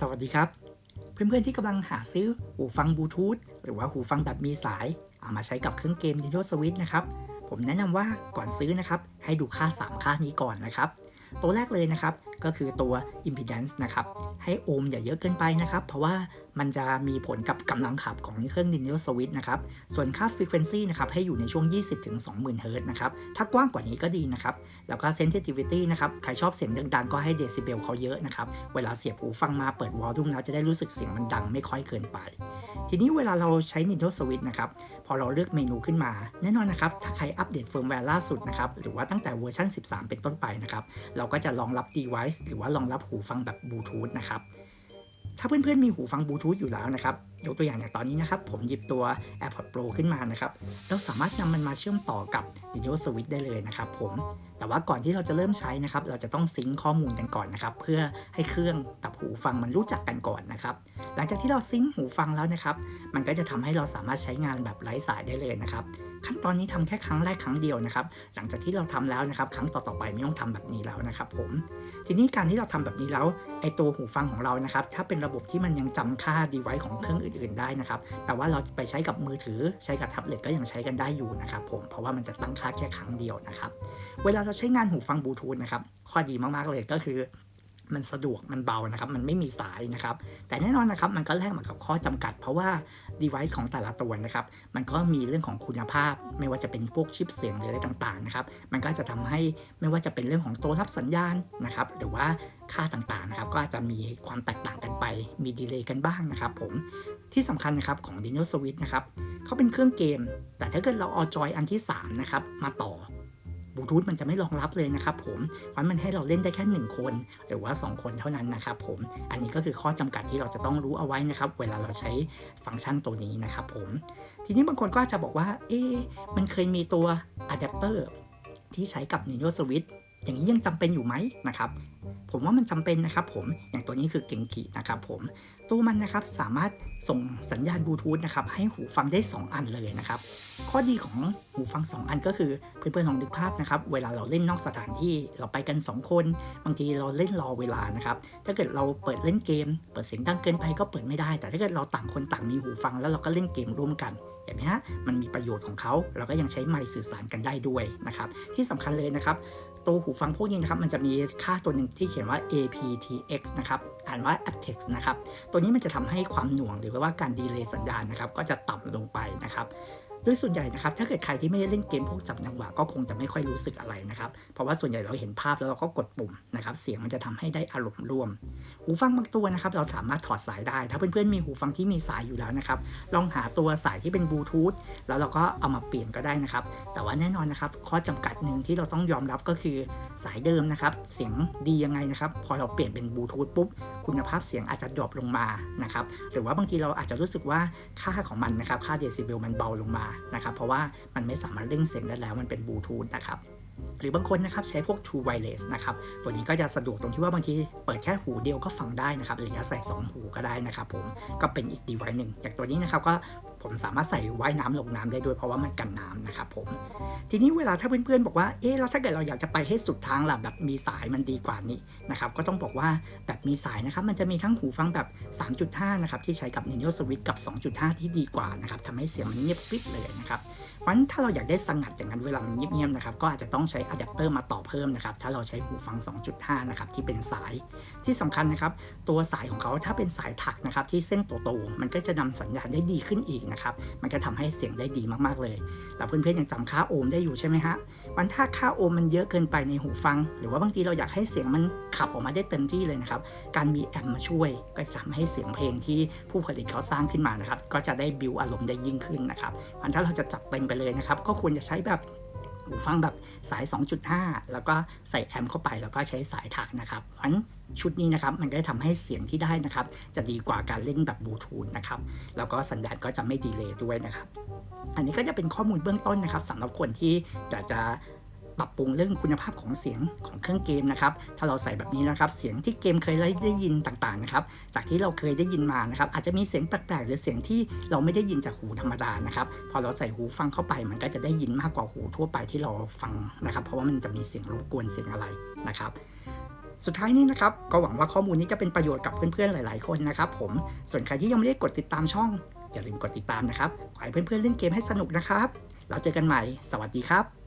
สวัสดีครับ เพื่อนๆที่กำลังหาซื้อหูฟังบลูทูธหรือว่าหูฟังแบบมีสาย เอามาใช้กับเครื่องเกม Nintendo Switch นะครับ ผมแนะนำว่าก่อนซื้อนะครับ ให้ดูค่า 3 ค่านี้ก่อนนะครับ ตัวแรกเลยนะครับ ก็คือตัว impedance นะครับ ให้โอห์มอย่าเยอะเกินไปนะครับ เพราะว่ามันจะมีผลกับกำลังขับของเครื่อง Nintendo Switch นะครับ ส่วนค่า frequency นะครับ ให้อยู่ในช่วง 20-20,000เฮิรต์นะครับ ถ้ากว้างกว่านี้ก็ดีนะครับ แล้วก็ sensitivity นะครับ ใครชอบเสียงดังๆ ก็ให้เดซิเบลเขาเยอะนะครับ เวลาเสียบหูฟังมาเปิดวอลลุ่มแล้วจะได้รู้สึกเสียงมันดังไม่ค่อยเกินไป ทีนี้เวลาเราใช้ Nintendo Switch นะครับ พอเราเลือกเมนูขึ้นมา แน่นอนนะครับ ถ้าใครอัปเดตเฟิร์มแวร์ล่าสุดนะครับ หรือว่าตั้งแต่เวอร์ชัน13 เป็นต้นไปนะครับ เราก็จะรองรับ device หรือว่ารองรับหูฟังแบบบลูทูธนะครับถ้าเพื่อนๆมีหูฟังบลูทูธอยู่แล้วนะครับ ยกตัวอย่างอย่างตอนนี้นะครับ ผมหยิบตัว AirPods Pro ขึ้นมานะครับเราสามารถนำมันมาเชื่อมต่อกับ Nintendo Switch ได้เลยนะครับผม แต่ว่าก่อนที่เราจะเริ่มใช้นะครับ เราจะต้องซิงค์ข้อมูลกันก่อนนะครับ เพื่อให้เครื่องกับหูฟังมันรู้จักกันก่อนนะครับ หลังจากที่เราซิงค์หูฟังแล้วนะครับ มันก็จะทำให้เราสามารถใช้งานแบบไร้สายได้เลยนะครับ ขั้นตอนนี้ทำแค่ครั้งแรกครั้งเดียวนะครับ หลังจากที่เราทำแล้วนะครับ ครั้งต่อๆไปไม่ต้องทำแบบนี้แล้วนะครับ ผม ทีนี้การที่เราทำแบบนี้แล้วไอตัวหูฟังของเรานะครับ ถ้าเป็นระบบที่มันยังจำค่า device ของเครื่องอื่น ๆได้นะครับ แต่ว่าเราไปใช้กับมือถือใช้กับแท็บเล็ตก็ยังใช้กันได้อยู่นะครับผม เพราะว่ามันจะตั้งค่าแค่ครั้งเดียวนะครับ เวลาเราใช้งานหูฟังบลูทูธนะครับ ข้อดีมากๆเลยก็คือ มันสะดวกมันเบานะครับ มันไม่มีสายนะครับ แต่แน่นอนนะครับมันก็แลกมากับข้อจำกัด เพราะว่า device ของแต่ละตัวนะครับ มันก็มีเรื่องของคุณภาพ ไม่ว่าจะเป็นพวกชิปเสียงหรืออะไรต่างๆนะครับ มันก็จะทำให้ไม่ว่าจะเป็นเรื่องของตัวรับสัญญาณนะครับ หรือว่าค่าต่างๆนะครับ ก็อาจจะมีความแตกต่างกันไป มีดีเลย์กันบ้างนะครับผม ที่สำคัญนะครับของ Nintendo Switch นะครับเขาเป็นเครื่องเกม แต่ถ้าเกิดเราเอาจอยอันที่3นะครับมาต่อ บลูทูธมันจะไม่รองรับเลยนะครับผมเพราะมันให้เราเล่นได้แค่ 1 คน หรือว่า 2 คนเท่านั้นนะครับผม อันนี้ก็คือข้อจำกัดที่เราจะต้องรู้เอาไว้นะครับ เวลาเราใช้ฟังก์ชันตัวนี้นะครับผม ทีนี้บางคนก็จะบอกว่า เอ๊มันเคยมีตัวอะแดปเตอร์ที่ใช้กับ Nintendo Switch อย่างนี้ยังจำเป็นอยู่ไหมนะครับ ผมว่ามันจำเป็นนะครับผมอย่างตัวนี้คือเก่งกีนะครับผมตัวมันนะครับสามารถส่งสัญญาณบลูทูธนะครับให้หูฟังได้ 2 อันเลยนะครับข้อดีของหูฟัง 2 อันก็คือเพื่อนๆลองนึกภาพนะครับเวลาเราเล่นนอกสถานที่เราไปกัน 2 คน บางทีเราเล่นรอเวลานะครับถ้าเกิดเราเปิดเล่นเกม เปิดเสียงดังเกินไปก็เปิดไม่ได้ แต่ถ้าเกิดเราต่างคนต่างมีหูฟังแล้วเราก็เล่นเกมร่วมกันเห็นไหมฮะมันมีประโยชน์ของเขาเราก็ยังใช้ไมค์สื่อสารกันได้ด้วยนะครับที่สำคัญเลยนะครับ ตัวหูฟังพวกนี้นะครับมันจะมีค่าตัวหนึ่งที่เขียนว่า aptX นะครับอ่านว่า aptX นะครับตัวนี้มันจะทำให้ความหน่วงหรือว่าการดีเลย์สัญญาณนะครับก็จะต่ำลงไปนะครับ โดยส่วนใหญ่นะครับถ้าเกิดใครที่ไม่ได้เล่นเกมพวกจับจังหวะก็คงจะไม่ค่อยรู้สึกอะไรนะครับ เพราะว่าส่วนใหญ่เราเห็นภาพแล้วเราก็กดปุ่มนะครับเสียงมันจะทำให้ได้อารมณ์ร่วม หูฟังบางตัวนะครับเราสามารถถอดสายได้ ถ้าเพื่อนๆมีหูฟังที่มีสายอยู่แล้วนะครับลองหาตัวสายที่เป็นบลูทูธแล้วเราก็เอามาเปลี่ยนก็ได้นะครับแต่ว่าแน่นอนนะครับข้อจำกัดหนึ่งที่เราต้องยอมรับก็คือสายเดิมนะครับเสียงดียังไงนะครับพอเราเปลี่ยนเป็นบลูทูธปุ๊บคุณภาพเสียงอาจจะดรอปลงมานะครับหรือว่าบางทีเราอาจจะรู้สึกว่าค่าของมันนะครับค่าเดซิเบลมันเบาลงมานะครับเพราะว่ามันไม่สามารถเล่งเสียงได้แล้วมันเป็นบลูทูธนะครับหรือบางคนนะครับใช้พวก True Wireless นะครับ ตัวนี้ก็จะสะดวกตรงที่ว่าบางทีเปิดแค่หูเดียวก็ฟังได้นะครับ หรือจะใส่ 2 หูก็ได้นะครับผม ก็เป็นอีกดีไวท์หนึ่งอย่างตัวนี้นะครับก็ ผมสามารถใส่ว่ายน้ำลงน้ำได้ด้วยเพราะว่ามันกันน้ำนะครับผม ทีนี้เวลาถ้าเพื่อนๆบอกว่า เอ๊ะแล้วถ้าเกิดเราอยากจะไปให้สุดทางล่ะแบบมีสายมันดีกว่านี้นะครับ ก็ต้องบอกว่าแบบมีสายนะครับมันจะมีทั้งหูฟังแบบ 3.5 นะครับที่ใช้กับ Nino Switch กับ 2.5 ที่ดีกว่านะครับทำให้เสียงมันเงียบกริบเลยนะครับเพราะฉะนั้นถ้าเราอยากได้สงัดอย่างนั้นเวลามันเงียบๆนะครับก็อาจจะต้องใช้อะแดปเตอร์มาต่อเพิ่มนะครับถ้าเราใช้หูฟัง 2.5 นะครับที่เป็นสายที่สำคัญนะครับตัวสายของเขาถ้าเป็นสายถักนะครับที่เส้นโตๆมันก็จะนำสัญญาณได้ดีขึ้นอีกนะครับ มันก็ทำให้เสียงได้ดีมากๆเลย แต่เพื่อนๆยังจำค่าโอห์มได้อยู่ใช่ไหมฮะวันถ้าค่าโอห์มมันเยอะเกินไปในหูฟัง หรือว่าบางทีเราอยากให้เสียงมันขับออกมาได้เต็มที่เลยนะครับ การมีแอมมาช่วยก็จะทำให้เสียงเพลงที่ผู้ผลิตเขาสร้างขึ้นมานะครับ ก็จะได้บิวอารมณ์ได้ยิ่งขึ้นนะครับวันถ้าเราจะจัดเต็มไปเลยนะครับ ก็ควรจะใช้แบบ หูฟังแบบสาย 2.5 แล้วก็ใส่แอมเข้าไปแล้วก็ใช้สายถักนะครับทั้งชุดนี้นะครับมันก็จะทำให้เสียงที่ได้นะครับ จะดีกว่าการเล่นแบบบลูทูธนะครับ แล้วก็สัญญาณก็จะไม่ดีเลย์ด้วยนะครับ อันนี้ก็จะเป็นข้อมูลเบื้องต้นนะครับสำหรับคนที่อยากจะ ปรับปรุงเรื่องคุณภาพของเสียงของเครื่องเกมนะครับ ถ้าเราใส่แบบนี้นะครับ เสียงที่เกมเคยได้ยินต่างๆนะครับ จากที่เราเคยได้ยินมานะครับ อาจจะมีเสียงแปลกๆหรือเสียงที่เราไม่ได้ยินจากหูธรรมดานะครับ พอเราใส่หูฟังเข้าไป มันก็จะได้ยินมากกว่าหูทั่วไปที่เราฟังนะครับ เพราะว่ามันจะมีเสียงรบกวนเสียงอะไรนะครับสุดท้ายนี้นะครับก็หวังว่าข้อมูลนี้จะเป็นประโยชน์กับเพื่อนๆหลาย ๆคนนะครับ ผมส่วนใครที่ยังไม่ได้กดติดตามช่องอย่าลืมกดติดตามนะครับขอให้เพื่อนๆเล่นเกมให้สนุกนะครับแล้วเจอกันใหม่ สวัสดีครับ